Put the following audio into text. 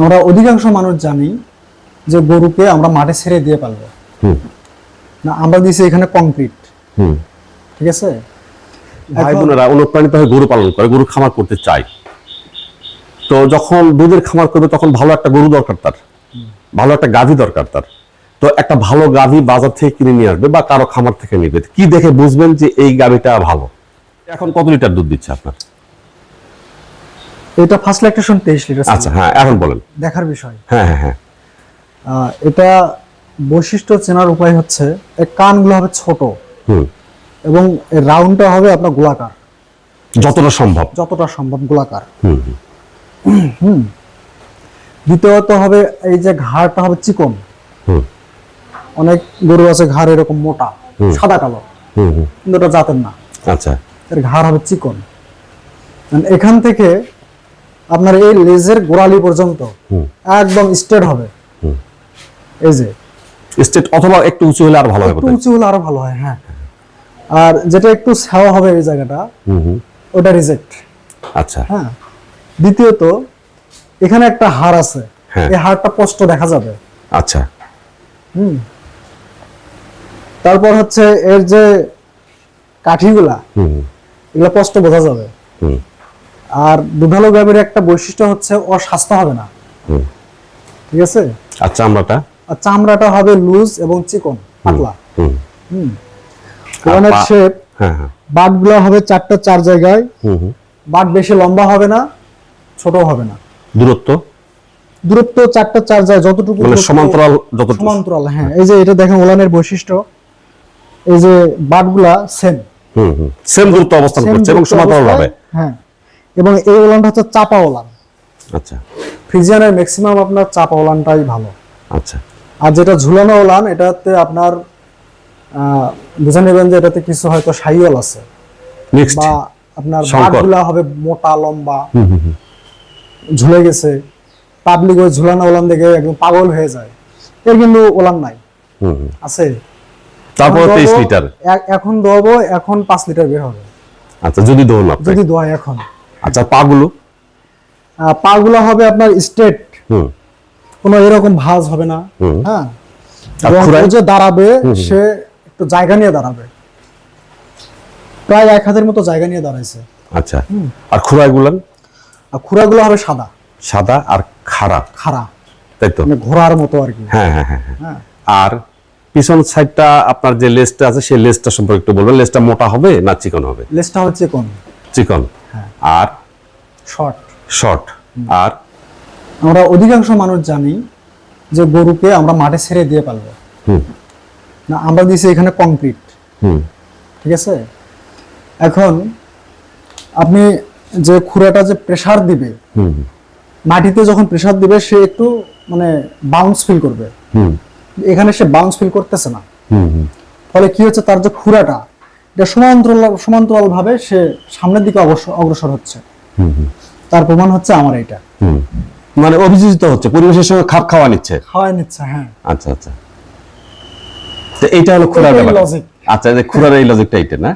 আমরা অধিকাংশ মানুষ জানি যে গরুকে আমরা মাঠে ছেড়ে দিয়ে পালবো। না আমরা দিয়েছি এখানে কংক্রিট ঠিক আছে? ভাই বোনেরা অনুপ্রাণিত হয়ে গরু পালন করে গরু খামার করতে চায়। তো যখন দুধের খামার করবে তখন ভালো একটা গরু দরকার তার। ভালো একটা গাভী দরকার তার। তো একটা ভালো গাভী বাজার থেকে কিনে নিয়ে আসবে বা কারও খামার থেকে নিবে। কি দেখে বুঝবেন যে এই গাভীটা ভালো? এখন কত লিটার দুধ দিচ্ছে আপনার? এটা ফার্স্ট ল্যাকটেশন তেইশ লিটার ছিল। আচ্ছা হ্যাঁ এখন বলেন। দেখার বিষয়। হ্যাঁ হ্যাঁ হ্যাঁ। এটা বৈশিষ্ট্য চেনার উপায় হচ্ছে এর কানগুলো হবে ছোট। হুম। এবং এর রাউন্ডটা হবে আপনার গোলাকার। যতটা সম্ভব। যতটা সম্ভব গোলাকার। হুম হুম, দ্বিতীয়ত হবে এই যে ঘাড়টা হবে চিকন। হুম। অনেক গরু আছে ঘাড় এরকম মোটা সাদা কালো। হুম কিন্তু জাতের না। আচ্ছা। এর ঘাড় হবে চিকন। এখান থেকে আপনার এই লেজের গোড়ালি পর্যন্ত একদম স্ট্রেট হবে। এই যে। স্টেট অথবা একটু উঁচু হলে আর ভালো হবে একটু উঁচু হলে আরও ভালো হয় হ্যাঁ। আর যেটা একটু ছাওয়া হবে এই জায়গাটা ওটা রিজেক্ট আচ্ছা। হ্যাঁ। দ্বিতীয়ত এখানে একটা হাড় আছে। হ্যাঁ। এই হাড়টা স্পষ্ট দেখা যাবে। আচ্ছা। হুম। তারপর হচ্ছে এর যে কাঠিগুলা হুম, এগুলো স্পষ্ট বোঝা যাবে। হুম। আর দুধালো গাভীর একটা বৈশিষ্ট্য হচ্ছে ওর স্বাস্থ্য হবে না। ঠিক আছে? আচ্ছা আমরাটা আর চামড়াটা হবে লুজ এবং চিকন পাতলা। হুম। আর পা- শেপ হ্যাঁ হ্যাঁ। বাটগুলো হবে চারটা চার জায়গায়। বাট বেশি লম্বা হবে না ছোট হবে না। দূরত্ব? দূরত্ব চারটা চার জায়গায় যতটুকু মানে সমান্তরাল যত সমান্তরাল হ্যাঁ। এই যে এটা দেখেন ওলানের বৈশিষ্ট্য। এই যে বাটগুলা সেম হুম হুম। সেম দূরত্ব অবস্থান করছে এবং সমান্তরাল ভাবে হ্যাঁ। এবং এই ওলানটা হচ্ছে চাপা ওলান। আচ্ছা। ফ্রিজিয়ানের ম্যাক্সিমাম আপনার চাপা ওলানটাই ভালো। আচ্ছা। আর যেটা ঝুলানো ওলান এটাতে আপনার বুঝে নেবেন যে এটাতে কিছু হয়তো সাইওয়াল আছে। বা আপনার। বাটগুলা হবে মোটা লম্বা। ঝুলে গেছে। পাবলিক ওই ঝুলানো ওলান দেখে একদম পাগল হয়ে যায়। এর কিন্তু ওলান নাই। আছে। তারপর এখন তেইশ দোয়াবো, লিটার। এখন দোয়াবো এখন পাঁচ লিটার বের হবে। আচ্ছা যদি না যদি দোয়াই এখন। আচ্ছা পাগুলো? পাগুলো হবে আপনার স্ট্রেট হুম। কোনো এরকম ভাঁজ হবে না। হ্যাঁ? যে দাঁড়াবে সে একটু জায়গা নিয়ে দাঁড়াবে। প্রায় এক হাতের মতো জায়গা নিয়ে দাঁড়াইছে। আচ্ছা। আর আর হবে সাদা। সাদা আর খাড়া। খাড়া। তাই তো? মানে ঘোড়ার মতো আর কি। হ্যাঁ হ্যাঁ হ্যাঁ হ্যাঁ। হ্যাঁ। আর পিছন সাইডটা আপনার যে লেজটা আছে সেই লেজটা সম্পর্কে একটু বলবেন। লেজটা মোটা হবে না চিকন হবে? লেজটা হচ্ছে কোন চিকন। হ্যাঁ। আর? শর্ট শর্ট আর? আমরা অধিকাংশ মানুষ জানি যে গরুকে আমরা মাঠে ছেড়ে দিয়ে হুম। না আমরা দিয়েছি এখানে কংক্রিট ঠিক আছে? এখন আপনি যে খুঁড়াটা যে প্রেসার দিবে মাটিতে যখন প্রেসার দিবে সে একটু মানে বাউন্স ফিল করবে। এখানে সে বাউন্স ফিল করতেছে না। ফলে কি হচ্ছে? তার যে খুঁড়াটা এটা সমান্তরাল সমান্তরাল ভাবে সে সামনের দিকে অগ্রসর হচ্ছে। তার প্রমাণ হচ্ছে আমার এটা মানে অভিযোজিত হচ্ছে পরিবেশের সঙ্গে খাপ খাওয়া নিচ্ছে। খাওয়া নিচ্ছে হ্যাঁ। আচ্ছা আচ্ছা। তো এইটা হলো খুরার ব্যাপার। আচ্ছা যে খুরার এই লজিকটা এটা না?